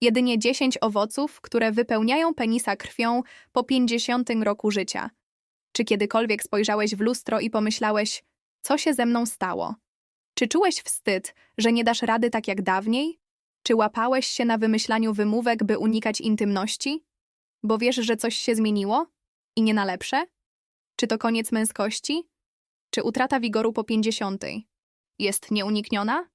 Jedynie 10 owoców, które wypełniają penisa krwią po 50 roku życia. Czy kiedykolwiek spojrzałeś w lustro i pomyślałeś, co się ze mną stało? Czy czułeś wstyd, że nie dasz rady tak jak dawniej? Czy łapałeś się na wymyślaniu wymówek, by unikać intymności? Bo wiesz, że coś się zmieniło? I nie na lepsze? Czy to koniec męskości? Czy utrata wigoru po pięćdziesiątej jest nieunikniona?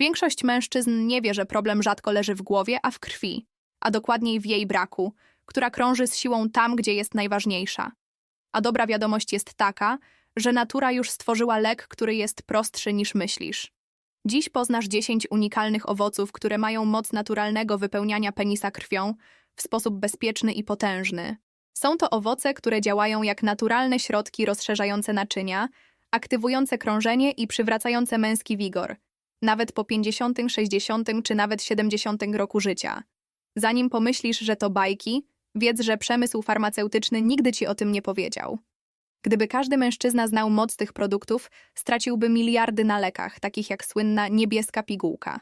Większość mężczyzn nie wie, że problem rzadko leży w głowie, a w krwi, a dokładniej w jej braku, która krąży z siłą tam, gdzie jest najważniejsza. A dobra wiadomość jest taka, że natura już stworzyła lek, który jest prostszy niż myślisz. Dziś poznasz 10 unikalnych owoców, które mają moc naturalnego wypełniania penisa krwią w sposób bezpieczny i potężny. Są to owoce, które działają jak naturalne środki rozszerzające naczynia, aktywujące krążenie i przywracające męski wigor, nawet po 50, 60 czy nawet 70 roku życia. Zanim pomyślisz, że to bajki, wiedz, że przemysł farmaceutyczny nigdy ci o tym nie powiedział. Gdyby każdy mężczyzna znał moc tych produktów, straciłby miliardy na lekach, takich jak słynna niebieska pigułka.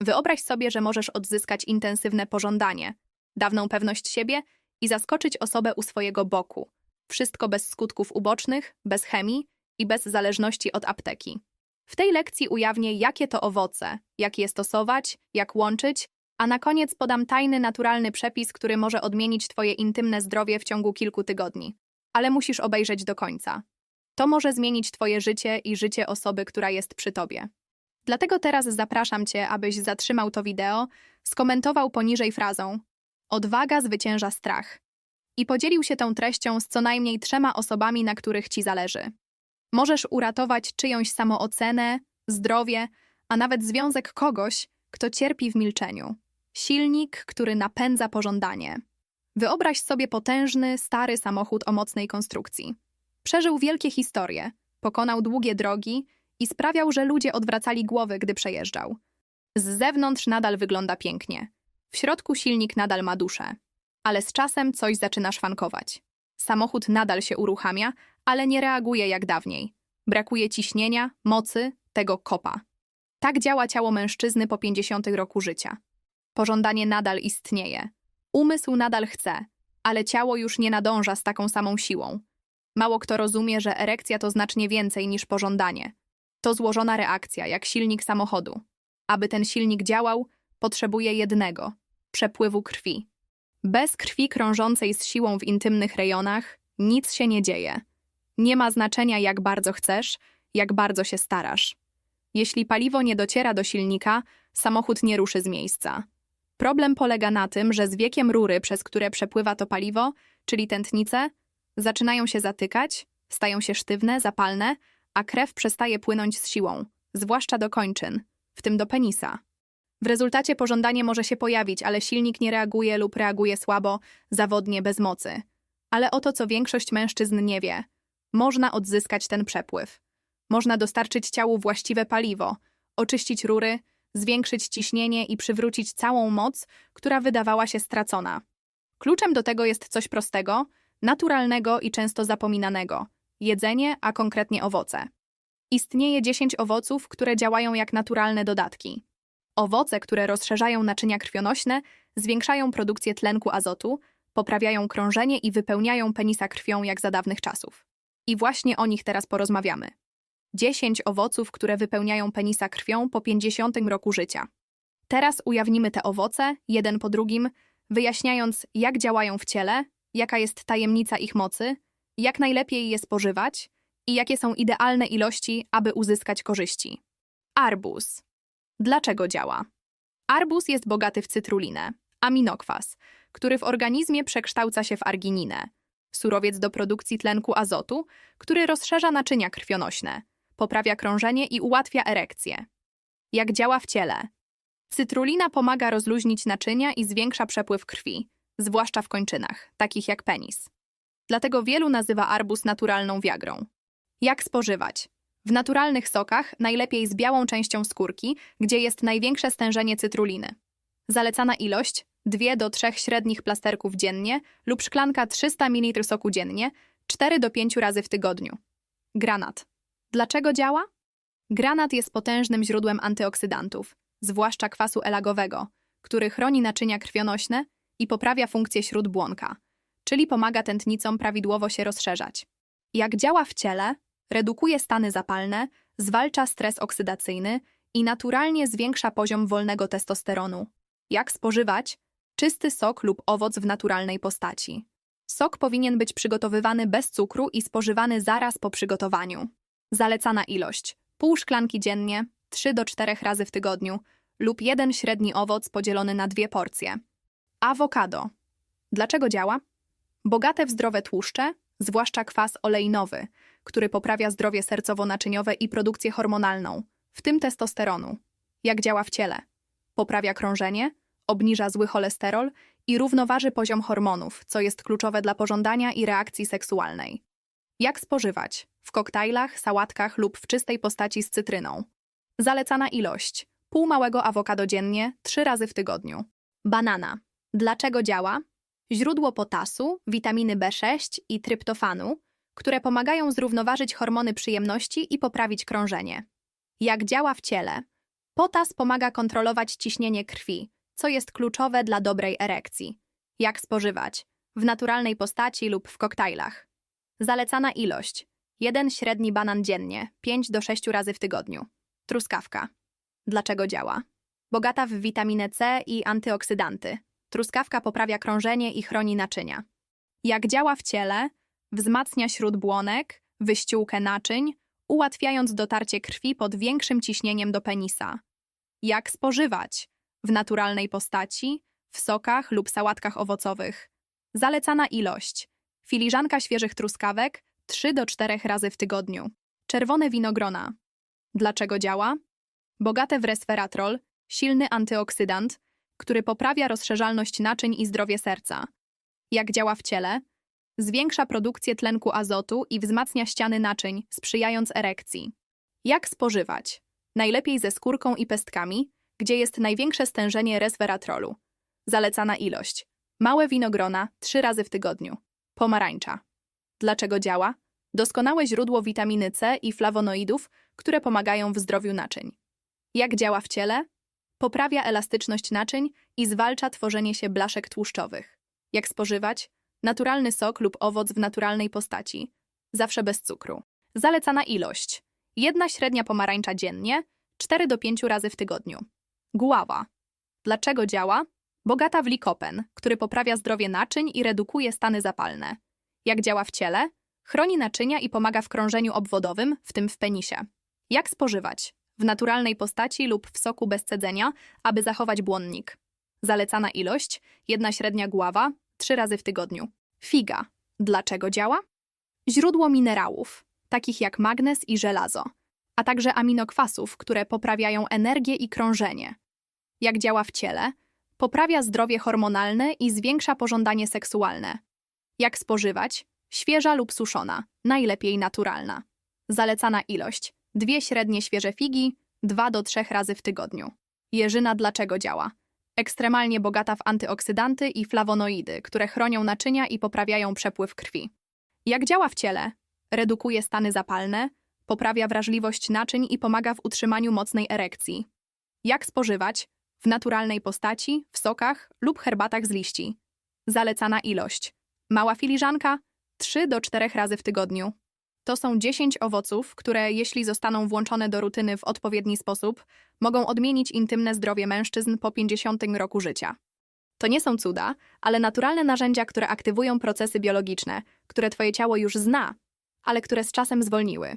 Wyobraź sobie, że możesz odzyskać intensywne pożądanie, dawną pewność siebie i zaskoczyć osobę u swojego boku. Wszystko bez skutków ubocznych, bez chemii i bez zależności od apteki. W tej lekcji ujawnię, jakie to owoce, jak je stosować, jak łączyć, a na koniec podam tajny, naturalny przepis, który może odmienić Twoje intymne zdrowie w ciągu kilku tygodni. Ale musisz obejrzeć do końca. To może zmienić Twoje życie i życie osoby, która jest przy Tobie. Dlatego teraz zapraszam Cię, abyś zatrzymał to wideo, skomentował poniżej frazą Odwaga zwycięża strach i podzielił się tą treścią z co najmniej trzema osobami, na których Ci zależy. Możesz uratować czyjąś samoocenę, zdrowie, a nawet związek kogoś, kto cierpi w milczeniu. Silnik, który napędza pożądanie. Wyobraź sobie potężny, stary samochód o mocnej konstrukcji. Przeżył wielkie historie, pokonał długie drogi i sprawiał, że ludzie odwracali głowy, gdy przejeżdżał. Z zewnątrz nadal wygląda pięknie. W środku silnik nadal ma duszę. Ale z czasem coś zaczyna szwankować. Samochód nadal się uruchamia, ale nie reaguje jak dawniej. Brakuje ciśnienia, mocy, tego kopa. Tak działa ciało mężczyzny po 50 roku życia. Pożądanie nadal istnieje. Umysł nadal chce, ale ciało już nie nadąża z taką samą siłą. Mało kto rozumie, że erekcja to znacznie więcej niż pożądanie. To złożona reakcja, jak silnik samochodu. Aby ten silnik działał, potrzebuje jednego przepływu krwi. Bez krwi krążącej z siłą w intymnych rejonach nic się nie dzieje. Nie ma znaczenia, jak bardzo chcesz, jak bardzo się starasz. Jeśli paliwo nie dociera do silnika, samochód nie ruszy z miejsca. Problem polega na tym, że z wiekiem rury, przez które przepływa to paliwo, czyli tętnice, zaczynają się zatykać, stają się sztywne, zapalne, a krew przestaje płynąć z siłą, zwłaszcza do kończyn, w tym do penisa. W rezultacie pożądanie może się pojawić, ale silnik nie reaguje lub reaguje słabo, zawodnie, bez mocy. Ale oto co większość mężczyzn nie wie. Można odzyskać ten przepływ. Można dostarczyć ciału właściwe paliwo, oczyścić rury, zwiększyć ciśnienie i przywrócić całą moc, która wydawała się stracona. Kluczem do tego jest coś prostego, naturalnego i często zapominanego jedzenie, a konkretnie owoce. Istnieje 10 owoców, które działają jak naturalne dodatki. Owoce, które rozszerzają naczynia krwionośne, zwiększają produkcję tlenku azotu, poprawiają krążenie i wypełniają penisa krwią jak za dawnych czasów. I właśnie o nich teraz porozmawiamy. 10 owoców, które wypełniają penisa krwią po 50 roku życia. Teraz ujawnimy te owoce, jeden po drugim, wyjaśniając, jak działają w ciele, jaka jest tajemnica ich mocy, jak najlepiej je spożywać i jakie są idealne ilości, aby uzyskać korzyści. Arbuz. Dlaczego działa? Arbuz jest bogaty w cytrulinę, aminokwas, który w organizmie przekształca się w argininę, surowiec do produkcji tlenku azotu, który rozszerza naczynia krwionośne, poprawia krążenie i ułatwia erekcję. Jak działa w ciele? Cytrulina pomaga rozluźnić naczynia i zwiększa przepływ krwi, zwłaszcza w kończynach, takich jak penis. Dlatego wielu nazywa arbuz naturalną wiagrą. Jak spożywać? W naturalnych sokach najlepiej z białą częścią skórki, gdzie jest największe stężenie cytruliny. Zalecana ilość 2 do 3 średnich plasterków dziennie lub szklanka 300 ml soku dziennie 4 do 5 razy w tygodniu. Granat. Dlaczego działa? Granat jest potężnym źródłem antyoksydantów, zwłaszcza kwasu elagowego, który chroni naczynia krwionośne i poprawia funkcję śródbłonka, czyli pomaga tętnicom prawidłowo się rozszerzać. Jak działa w ciele, redukuje stany zapalne, zwalcza stres oksydacyjny i naturalnie zwiększa poziom wolnego testosteronu. Jak spożywać? Czysty sok lub owoc w naturalnej postaci. Sok powinien być przygotowywany bez cukru i spożywany zaraz po przygotowaniu. Zalecana ilość: pół szklanki dziennie, 3 do 4 razy w tygodniu lub jeden średni owoc podzielony na dwie porcje. Awokado. Dlaczego działa? Bogate w zdrowe tłuszcze, zwłaszcza kwas oleinowy, który poprawia zdrowie sercowo-naczyniowe i produkcję hormonalną, w tym testosteronu. Jak działa w ciele? Poprawia krążenie, obniża zły cholesterol i równoważy poziom hormonów, co jest kluczowe dla pożądania i reakcji seksualnej. Jak spożywać? W koktajlach, sałatkach lub w czystej postaci z cytryną. Zalecana ilość: pół małego awokado dziennie, trzy razy w tygodniu. Banana. Dlaczego działa? Źródło potasu, witaminy B6 i tryptofanu, które pomagają zrównoważyć hormony przyjemności i poprawić krążenie. Jak działa w ciele? Potas pomaga kontrolować ciśnienie krwi, co jest kluczowe dla dobrej erekcji. Jak spożywać? W naturalnej postaci lub w koktajlach. Zalecana ilość: jeden średni banan dziennie, 5 do 6 razy w tygodniu. Truskawka. Dlaczego działa? Bogata w witaminę C i antyoksydanty. Truskawka poprawia krążenie i chroni naczynia. Jak działa w ciele? Wzmacnia śródbłonek, wyściółkę naczyń, ułatwiając dotarcie krwi pod większym ciśnieniem do penisa. Jak spożywać? W naturalnej postaci, w sokach lub sałatkach owocowych. Zalecana ilość: filiżanka świeżych truskawek 3 do 4 razy w tygodniu. Czerwone winogrona. Dlaczego działa? Bogate w resveratrol, silny antyoksydant, który poprawia rozszerzalność naczyń i zdrowie serca. Jak działa w ciele? Zwiększa produkcję tlenku azotu i wzmacnia ściany naczyń, sprzyjając erekcji. Jak spożywać? Najlepiej ze skórką i pestkami, gdzie jest największe stężenie resveratrolu. Zalecana ilość: małe winogrona 3 razy w tygodniu. Pomarańcza. Dlaczego działa? Doskonałe źródło witaminy C i flawonoidów, które pomagają w zdrowiu naczyń. Jak działa w ciele? Poprawia elastyczność naczyń i zwalcza tworzenie się blaszek tłuszczowych. Jak spożywać? Naturalny sok lub owoc w naturalnej postaci, zawsze bez cukru. Zalecana ilość: jedna średnia pomarańcza dziennie, 4 do 5 razy w tygodniu. Guława. Dlaczego działa? Bogata w likopen, który poprawia zdrowie naczyń i redukuje stany zapalne. Jak działa w ciele? Chroni naczynia i pomaga w krążeniu obwodowym, w tym w penisie. Jak spożywać? W naturalnej postaci lub w soku bez cedzenia, aby zachować błonnik. Zalecana ilość: jedna średnia gława, trzy razy w tygodniu. Figa. Dlaczego działa? Źródło minerałów, takich jak magnez i żelazo, a także aminokwasów, które poprawiają energię i krążenie. Jak działa w ciele? Poprawia zdrowie hormonalne i zwiększa pożądanie seksualne. Jak spożywać? Świeża lub suszona, najlepiej naturalna. Zalecana ilość: dwie średnie świeże figi, dwa do trzech razy w tygodniu. Jeżyna dlaczego działa? Ekstremalnie bogata w antyoksydanty i flawonoidy, które chronią naczynia i poprawiają przepływ krwi. Jak działa w ciele? Redukuje stany zapalne, poprawia wrażliwość naczyń i pomaga w utrzymaniu mocnej erekcji. Jak spożywać? W naturalnej postaci, w sokach lub herbatach z liści. Zalecana ilość: mała filiżanka 3 do 4 razy w tygodniu. To są 10 owoców, które, jeśli zostaną włączone do rutyny w odpowiedni sposób, mogą odmienić intymne zdrowie mężczyzn po 50 roku życia. To nie są cuda, ale naturalne narzędzia, które aktywują procesy biologiczne, które Twoje ciało już zna, ale które z czasem zwolniły.